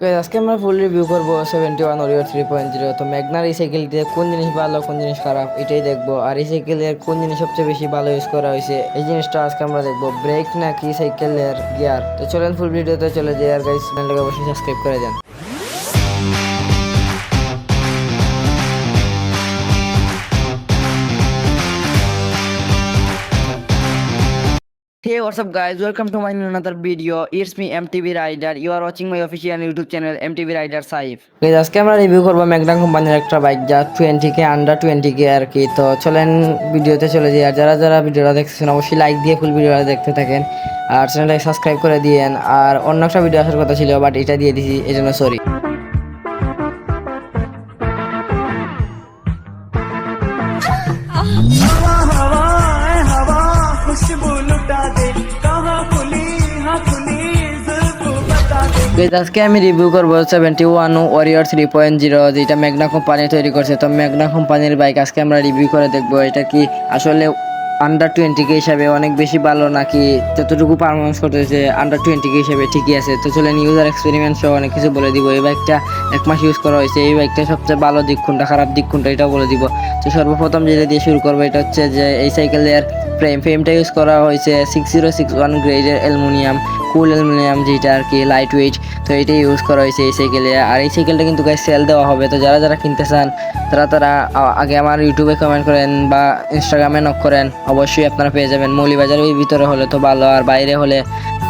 আজকে আমরা full review করব seventy one warrior three point zero তো ম্যাগনার এই সাইকেলটিতে কোন জিনিস ভালো, কোন জিনিস খারাপ, এটাই দেখব। আর এই সাইকেলের কোন জিনিস সবচেয়ে বেশি ভালো ইউজ করা হয়েছে, এই জিনিসটা আজকে আমরা দেখব। ব্রেক নাকি সাইকেলের গিয়ার তো চলেন ফুল ভিডিওতে চলে যাই। আর গাইস চ্যানেলটাকে অবশ্যই সাবস্ক্রাইব করে দেন। Hey what's up guys? Welcome to my new another video. It's me MTV Rider. You are watching my official YouTube channel MTV Rider Saif. Guys আজকে আমরা রিভিউ করব ম্যাগনা কোম্পানির একটা বাইক যা 20 কে আন্ডার 20 কে আর কি। তো চলেন ভিডিওতে চলে যাই। আর যারা যারা ভিডিওটা দেখতেছেন অবশ্যই লাইক দিয়ে ফুল ভিডিওটা দেখতে থাকেন। আর চ্যানেলটাকে সাবস্ক্রাইব করে দিয়েন। আর অন্য একটা ভিডিও আসার কথা ছিল বাট এটা দিয়ে দিছি এই জন্য সরি हवा আজকে আমি রিভিউ করব seventy one warrior three point zero যেটা ম্যাগনা কোম্পানি তৈরি করছে। তো ম্যাগনা কোম্পানির বাইক আজকে আমরা রিভিউ করে দেখব, এটা কি আসলে আন্ডার টোয়েন্টি কে হিসাবে অনেক বেশি ভালো নাকি যতটুকু পারফরমেন্স করতেছে আন্ডার টোয়েন্টি কে হিসাবে ঠিকই আছে। তো চলেন ইউজার এক্সপেরিমেন্ট সহ অনেক কিছু বলে দিব। এই বাইকটা এক মাস ইউজ করা হয়েছে। এই বাইকটা সবচেয়ে ভালো দিক কোনটা, খারাপ দিক কোনটা এটাও বলে দিব। তো সর্বপ্রথম যেটা দিয়ে শুরু করব এটা হচ্ছে যে এই সাইকেলের ফ্রেম ফ্রেমটা ইউজ করা হয়েছে সিক্স জিরো সিক্স ওয়ান গ্রেডের অ্যালুমিনিয়াম কুল অ্যালুমিনিয়াম যেটা আর কি লাইট ওয়েট তো এটাই ইউজ করা হয়েছে এই সাইকেলে আর এই সাইকেলটা কিন্তু গায়ে সেল দেওয়া হবে। তো যারা যারা কিনতে চান, তারা তারা আগে আমার ইউটিউবে কমেন্ট করেন বা ইনস্টাগ্রামে নক করেন। অবশ্যই আপনারা পেয়ে যাবেন। মৌলিবাজারের ভিতরে হলে তো ভালো, আর বাইরে হলে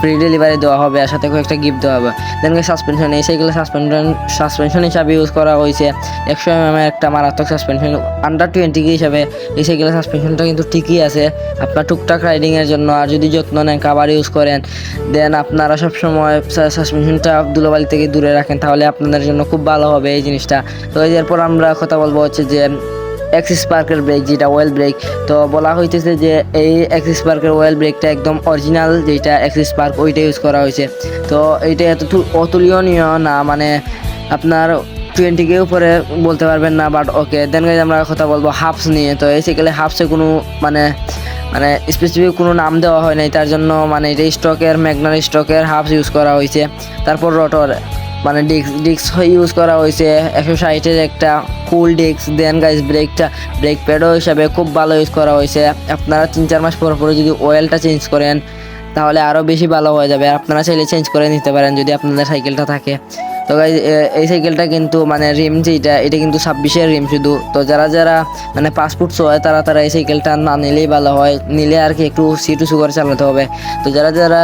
ফ্রি ডেলিভারি দেওয়া হবে আর সাথে কয়েকটা গিফট দেওয়া হবে। দেন সাসপেনশন এই সাইকেলে সাসপেনশন সাসপেনশন হিসাবে ইউজ করা হয়েছে। একশো এম একটা মারাত্মক সাসপেনশন আন্ডার টোয়েন্টি হিসাবে এই সাইকেলের সাসপেনশনটা কিন্তু ঠিকই আছে। আপনার টুকটাক রাইডিংয়ের জন্য, আর যদি যত্ন নেন কাবার ইউজ করেন দেন আপনারা সবসময় সাসপেনশনটা ধুলোবালি থেকে দূরে রাখেন, তাহলে আপনাদের জন্য খুব ভালো হবে এই জিনিসটা। তো এরপর আমরা কথা বলব হচ্ছে যে অ্যাক্সিস পার্কের ব্রেক যেটা ওয়েল ব্রেক তো বলা হইতেছে যে এই অ্যাক্সিস পার্কের ওয়েল ব্রেকটা একদম অরিজিনাল যেটা অ্যাক্সিস পার্ক ওইটা ইউজ করা হয়েছে। তো এইটা এত অতুলনীয় না মানে আপনার টোয়েন্টি কে উপরে বলতে পারবেন না বাট ওকে দেন গাইজ আমরা কথা বলব হাফস নিয়ে। তো সাইকেলে হাফসে কোনো মানে মানে স্পেসিফিক কোনো নাম দেওয়া হয় নাই, তার জন্য মানে এটা স্টকের ম্যাগনার স্টকের হাফস ইউজ করা হয়েছে। তারপর রটর মানে ডিস্ক ডিস্ক ইউজ করা হয়েছে, একশো ষাটের একটা কুল ডিস্ক দেন গাইস ব্রেকটা ব্রেক প্যাডও হিসাবে খুব ভালো ইউজ করা হয়েছে। আপনারা তিন, চার মাস পর পরে যদি অয়েলটা চেঞ্জ করেন, তাহলে আরও বেশি ভালো হয়ে যাবে। আপনারা চাইলে চেঞ্জ করে নিতে পারেন যদি আপনাদের সাইকেলটা থাকে। তো গাইজ এই সাইকেলটা কিন্তু মানে রিম যেটা এটা কিন্তু ছাব্বিশের রিম শুধু। তো যারা যারা মানে পাসপোর্ট হয় তারা তারা এই সাইকেলটা না নিলেই ভালো হয়। নিলে আর কি একটু সিটু সুগার চালাতে হবে। তো যারা যারা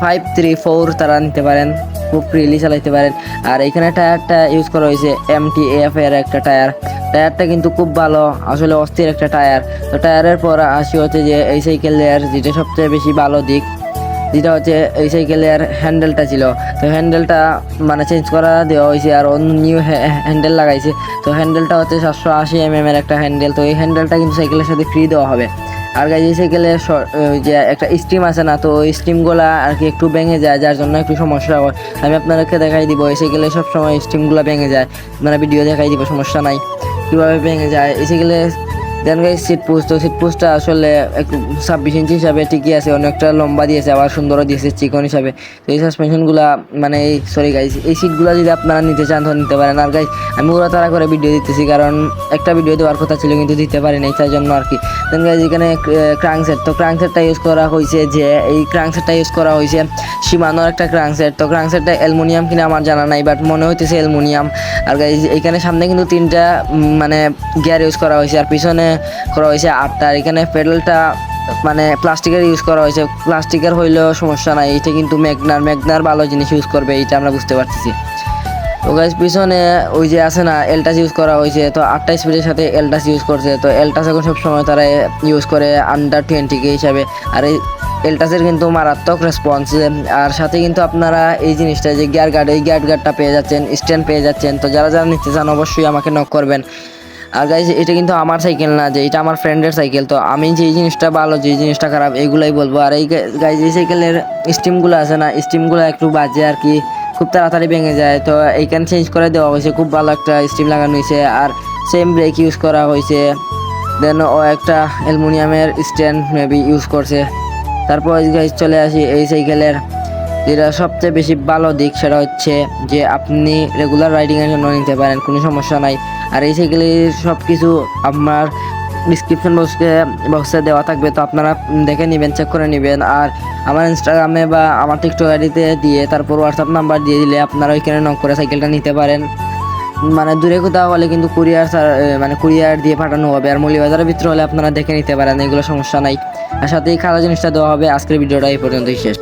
ফাইভ থ্রি ফোর তারা নিতে পারেন। খুব ফ্রিলি চালাইতে পারেন। আর এখানে টায়ারটা ইউজ করা হয়েছে এম টি এফ এর একটা টায়ার। টায়ারটা কিন্তু খুব ভালো, আসলে অস্থির একটা টায়ার। তো টায়ারের পর আসি হচ্ছে যে এই সাইকেলের যেটা সবচেয়ে বেশি ভালো দিক, যেটা হচ্ছে এই সাইকেলের হ্যান্ডেলটা ছিল। তো হ্যান্ডেলটা মানে চেঞ্জ করা দেওয়া হয়েছে আর অন্য নিউ হ্যান্ডেল লাগাইছে। তো হ্যান্ডেলটা হচ্ছে সাতশো আশি এম এর একটা হ্যান্ডেল তো এই হ্যান্ডেলটা কিন্তু সাইকেলের সাথে ফ্রি দেওয়া হবে। আর গাইজ এসে গেলে যে একটা স্টিম আছে না, তো ওই স্টিমগুলা আর কি একটু ভেঙে যায়, যার জন্য একটু সমস্যা হয়। আমি আপনাদেরকে দেখাই দিব এসে গেলে সব সবসময় স্টিমগুলো ভেঙে যায়। আপনারা ভিডিও দেখাই দিব, সমস্যা নাই। কীভাবে ভেঙে যায়? এসে সাইকেলে দেন গাইজ সিট পোস্ট তো সিট পোস্টটা আসলে একটু ছাব্বিশ ইঞ্চি হিসাবে ঠিকই আছে, অনেকটা লম্বা দিয়েছে, আবার সুন্দরও দিয়েছে চিকন হিসাবে। তো এই সাসপেনশনগুলো মানে এই সরি গাইজ এই সিটগুলো যদি আপনারা নিতে চান, তো নিতে পারেন। আর গাইজ আমি ওরা তারা করে ভিডিও দিতেছি, কারণ একটা ভিডিও দেওয়ার কথা ছিল, কিন্তু দিতে পারি নাই, তাই জন্য আর কি দেন গাইজ এখানে ক্রাং সেট তো ক্রাং সেটটা ইউজ করা হয়েছে যে, এই ক্রাং সেটটা ইউজ করা হয়েছে সীমানোর একটা ক্রাং সেট তো ক্রাং সেটটা অ্যালুমিনিয়াম কিনা আমার জানা নাই বাট মনে হইতেছে অ্যালুমিনিয়াম আর গাইজ এখানে সামনে কিন্তু তিনটা মানে গিয়ার ইউজ করা হয়েছে আর পিছনে করা হয়েছে। আটটা আর এখানে পেডেলটা মানে প্লাস্টিকের ইউজ করা হয়েছে। প্লাস্টিকের হইলেও সমস্যা নাই, এটা কিন্তু ম্যাগনার ম্যাগনার ভালো জিনিস ইউজ করবে এটা আমরা বুঝতে পারতেছি। তো গাইজ পিছনে ওই যে আছে না এলটাস ইউজ করা হয়েছে। তো আটটা স্পিডের সাথে এলটাস ইউজ করছে। তো এলটাস এখন সবসময় তারা ইউজ করে আন্ডার টোয়েন্টি কে হিসাবে। আর এই এলটাসের কিন্তু মারাত্মক রেসপন্স আর সাথে কিন্তু আপনারা এই জিনিসটা যে গিয়ার গার্ড এই গিয়ার গার্ডটা পেয়ে যাচ্ছেন স্ট্যান্ড পেয়ে যাচ্ছেন। তো যারা যারা নিতে চান, অবশ্যই আমাকে নক করবেন। আর গাইজ এটা কিন্তু আমার সাইকেল না, যে এটা আমার ফ্রেন্ডের সাইকেল তো আমি যে জিনিসটা ভালো যে জিনিসটা খারাপ, এগুলাই বলব। আর এই গাইজ এই সাইকেলের স্টিমগুলো আছে না স্টিমগুলো একটু বাজে আর কি, খুব তাড়াতাড়ি ভেঙে যায়, তো এইখানে চেঞ্জ করে দেওয়া হয়েছে, খুব ভালো একটা স্টিম লাগানো হয়েছে, আর সেম ব্রেক ইউজ করা হয়েছে। দেন ও একটা অ্যালুমিনিয়ামের স্ট্যান্ড মেবি ইউজ করছে। তারপর গাইজ চলে আসি এই সাইকেলের যেটা সবচেয়ে বেশি ভালো দিক সেটা হচ্ছে যে আপনি রেগুলার রাইডিংয়ের জন্য নিতে পারেন, কোনো সমস্যা নাই। আর এই সাইকেলের সব কিছু আপনার ডিসক্রিপশন বক্সে বক্সে দেওয়া থাকবে, তো আপনারা দেখে নেবেন চেক করে নেবেন। আর আমার ইনস্টাগ্রামে বা আমার টিকটক আইডিতে দিয়ে তারপর হোয়াটসঅ্যাপ নাম্বার দিয়ে দিলে আপনারা ওইখানে নক করে সাইকেলটা নিতে পারেন। মানে দূরে কোথাও হলে কিন্তু কুরিয়ার মানে কুরিয়ার দিয়ে পাঠানো হবে। আর মৌলিবাজারের ভিতরে হলে আপনারা দেখে নিতে পারেন, এগুলো সমস্যা নাই। আর সাথে এই খাওয়া জিনিসটা দেওয়া হবে। আজকের ভিডিওটা এই পর্যন্তই শেষ।